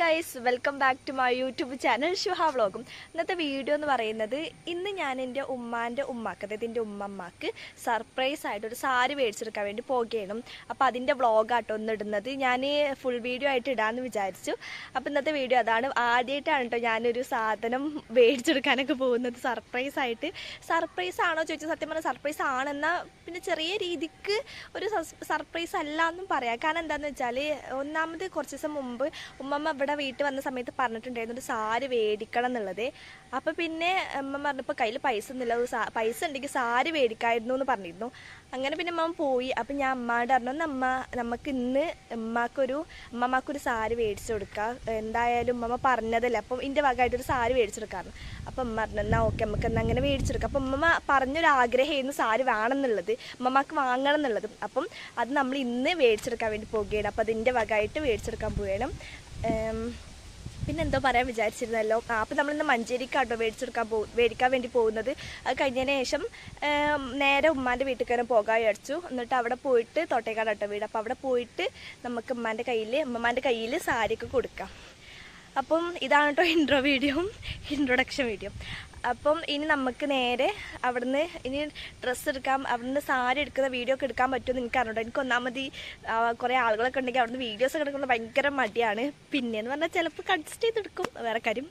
Guys welcome back to my YouTube channel Shuha വ്ളോഗും ഇന്നത്തെ video എന്ന് പറയുന്നത് ഇന്ന് ഞാൻ എന്റെ ഉമ്മാന്റെ ഉമ്മാക്ക് അതായത് എന്റെ ഉമ്മമ്മക്ക് സർപ്രൈസ് ആയിട്ട് ഒരു സാരി മേടിച്ചെടുക്കാൻ വേണ്ടി പോകുകയാണ് അപ്പോൾ അതിന്റെ വ്ളോഗാട്ടോ ഒന്ന് ഇടുന്നത്. ഞാൻ ഫുൾ വീഡിയോ ആയിട്ട് ഇടാമെന്ന് വിചാരിച്ചു. അപ്പോൾ ഇന്നത്തെ വീഡിയോ അതാണ്. ആദ്യമായിട്ടാണ് കേട്ടോ ഞാനൊരു സാധനം മേടിച്ചെടുക്കാനൊക്കെ പോകുന്നത്. സർപ്രൈസ് ആയിട്ട്. സർപ്രൈസ് ആണോ ചോദിച്ചാൽ സത്യം പറഞ്ഞാൽ സർപ്രൈസ് ആണെന്നാൽ പിന്നെ ചെറിയ രീതിക്ക് ഒരു സർപ്രൈസ് അല്ല എന്നും പറയാം. കാരണം എന്താണെന്ന് വെച്ചാൽ ഒന്നാമത് കുറച്ച് ദിവസം മുമ്പ് ഉമ്മമ്മ ഇവിടെ വീട്ടിൽ വന്ന സമയത്ത് പറഞ്ഞിട്ടുണ്ടായിരുന്നു ഒരു സാരി മേടിക്കണം എന്നുള്ളത്. അപ്പം പിന്നെ അമ്മ പറഞ്ഞപ്പോൾ കയ്യിൽ പൈസ ഒന്നുമില്ല. ഒരു പൈസ ഉണ്ടെങ്കിൽ സാരി മേടിക്കായിരുന്നു എന്ന് പറഞ്ഞിരുന്നു. അങ്ങനെ പിന്നെ അമ്മ പോയി. അപ്പം ഞാൻ അമ്മാട് പറഞ്ഞു അമ്മ നമുക്ക് ഇന്ന് ഉമ്മാക്കൊരു അമ്മമാക്കൊരു സാരി മേടിച്ചു കൊടുക്കുക എന്തായാലും അമ്മ പറഞ്ഞതല്ലേ. അപ്പം എന്റെ ഭാഗമായിട്ടൊരു സാരി മേടിച്ചു കൊടുക്കാറുണ്ട് അപ്പം അമ്മ പറഞ്ഞു എന്നാൽ ഓക്കെ നമുക്ക് എന്നാൽ അങ്ങനെ മേടിച്ചെടുക്കാം അപ്പം അമ്മ പറഞ്ഞൊരു ആഗ്രഹമായിരുന്നു സാരി വേണമെന്നുള്ളത് അമ്മമാക്ക് വാങ്ങണം എന്നുള്ളത്. അപ്പം അത് നമ്മൾ ഇന്ന് മേടിച്ചെടുക്കാൻ വേണ്ടി പോവുകയാണ്. അപ്പം അതിന്റെ വകയായിട്ട് മേടിച്ചെടുക്കാൻ പോവുകയാണ്. പിന്നെ എന്തോ പറയാൻ വിചാരിച്ചിരുന്നല്ലോ. ആ അപ്പം നമ്മളിന്ന് മഞ്ചേരിക്കാട്ടോ മേടിച്ചെടുക്കാൻ പോ മേടിക്കാൻ വേണ്ടി പോകുന്നത്. അത് കഴിഞ്ഞതിന് ശേഷം നേരെ ഉമ്മാന്റെ വീട്ടിൽ കയറി പോകാൻ വിചാരിച്ചു. എന്നിട്ട് അവിടെ പോയിട്ട് തോട്ടേക്കാട് കേട്ടോ വീട്. അപ്പോൾ അവിടെ പോയിട്ട് നമുക്ക് ഉമ്മാന്റെ കയ്യിൽ ഉമ്മമാന്റെ കയ്യിൽ സാരിയൊക്കെ കൊടുക്കാം. അപ്പം ഇതാണ് കേട്ടോ ഇൻട്രോ വീഡിയോയും ഇൻട്രൊഡക്ഷൻ വീഡിയോ അപ്പം ഇനി നമുക്ക് നേരെ അവിടുന്ന് ഇനി ഡ്രസ്സ് എടുക്കാം. അവിടുന്ന് സാരി എടുക്കുന്ന വീഡിയോ ഒക്കെ എടുക്കാൻ പറ്റുമെന്ന് എനിക്ക് അറിഞ്ഞോ എനിക്ക് ഒന്നാമത് കുറേ ആളുകളൊക്കെ ഉണ്ടെങ്കിൽ അവിടുന്ന് വീഡിയോസ് എടുക്കുന്നത് ഭയങ്കര മടിയാണ്. പിന്നെയെന്ന് പറഞ്ഞാൽ ചിലപ്പോൾ അഡ്ജസ്റ്റ് ചെയ്തെടുക്കും. വേറെ കാര്യം.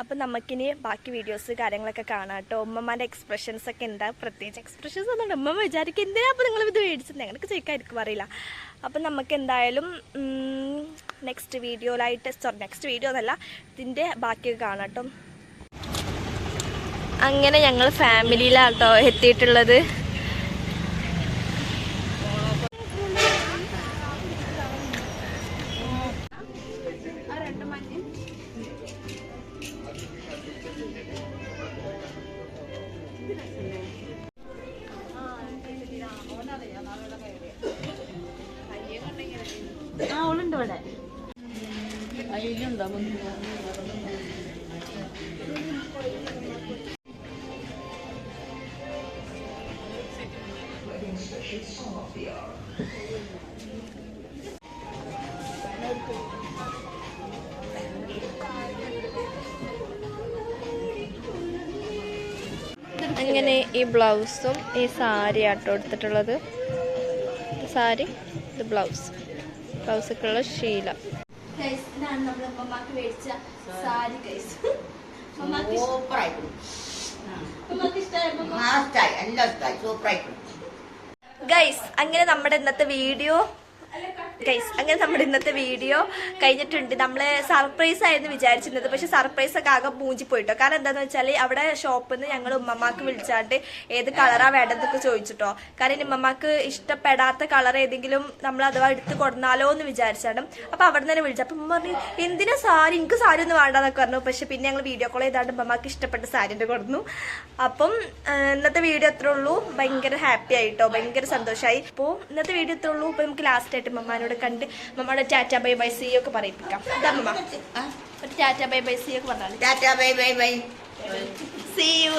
അപ്പം നമുക്കിനി ബാക്കി വീഡിയോസ് കാര്യങ്ങളൊക്കെ കാണാം കേട്ടോ ഉമ്മമാന്റെ എക്സ്പ്രഷൻസ് ഒക്കെ എന്താ? പ്രത്യേകിച്ച് എക്സ്പ്രഷൻസ് ഒന്നുണ്ട് ഉമ്മ വിചാരിക്കും എന്തിനാ അപ്പോൾ നിങ്ങൾ ഇത് മേടിച്ചത്? ഞങ്ങൾക്ക് ചോദിക്കാതിരിക്കും അറിയില്ല. അപ്പം നമുക്ക് എന്തായാലും നെക്സ്റ്റ് വീഡിയോയിലായിട്ട് സോറി നെക്സ്റ്റ് വീഡിയോ എന്നല്ല ഇതിന്റെ ബാക്കിയൊക്കെ കാണാം അങ്ങനെ ഞങ്ങൾ ഫാമിലിയിലാട്ടോ എത്തിയിട്ടുള്ളത്. ആ ഓളുണ്ട് ഇവിടെ. അങ്ങനെ ഈ ബ്ലൗസും ഈ സാരി ആട്ടോ എടുത്തിട്ടുള്ളത്. സാരി ഇത് ബ്ലൗസ്. ബ്ലൗസൊക്കെയുള്ള ശീല. ഇതാണ് നമ്മൾ ഉമ്മമാക്ക് മേടിച്ച സാരി. ഇഷ്ടമായപ്പോ മാസ്റ്റായി എല്ലാം ഇഷ്ടമായി ഗൈസ് അങ്ങനെ നമ്മുടെ ഇന്നത്തെ വീഡിയോ ഗൈസ് അങ്ങനെ നമ്മുടെ ഇന്നത്തെ വീഡിയോ കഴിഞ്ഞിട്ടുണ്ട്. നമ്മൾ സർപ്രൈസ് ആയിരുന്നു വിചാരിച്ചിരുന്നത്. പക്ഷെ സർപ്രൈസ് ഒക്കെ ആകെ മൂഞ്ചി പോയിട്ടോ. കാരണം എന്താന്ന് വെച്ചാൽ അവിടെ ഷോപ്പിൽ നിന്ന് ഞങ്ങൾ ഉമ്മമാക്ക് വിളിച്ചാണ്ട് ഏത് കളറാ വേണ്ടതൊക്കെ ചോദിച്ചിട്ടോ. കാരണം ഉമ്മമാക്ക് ഇഷ്ടപ്പെടാത്ത കളർ ഏതെങ്കിലും നമ്മൾ അഥവാ എടുത്ത് കൊടുന്നാലോ എന്ന് വിചാരിച്ചാണ്. അപ്പൊ അവിടെ തന്നെ വിളിച്ചു. അപ്പൊ ഉമ്മ പറഞ്ഞു എന്തിനാ സാരി? എനിക്ക് സാരി ഒന്നും വേണ്ടെന്നൊക്കെ പറഞ്ഞു. പക്ഷെ പിന്നെ ഞങ്ങൾ വീഡിയോ കോൾ ചെയ്താണ്ട് ഉമ്മമാക്ക് ഇഷ്ടപ്പെട്ട സാരിന്റെ കൊടുന്നു. അപ്പം ഇന്നത്തെ വീഡിയോ അത്രേ ഉള്ളൂ. ഭയങ്കര ഹാപ്പി ആയിട്ടോ? ഭയങ്കര സന്തോഷമായി അപ്പോൾ ഇന്നത്തെ വീഡിയോ അത്രേ ഉള്ളൂ. ഇപ്പൊ നമുക്ക് ലാസ്റ്റ് ആയിട്ട് മമ്മാനോട് കണ്ട് മമ്മയുടെ ടാറ്റ ബൈ ബൈ സി ഒക്കെ പറയിപ്പിക്കാം. അതമ്മ ഒരു ടാറ്റ ബൈ ബൈ സി ഒക്കെ പറഞ്ഞാൽ tata bye bye bye. See you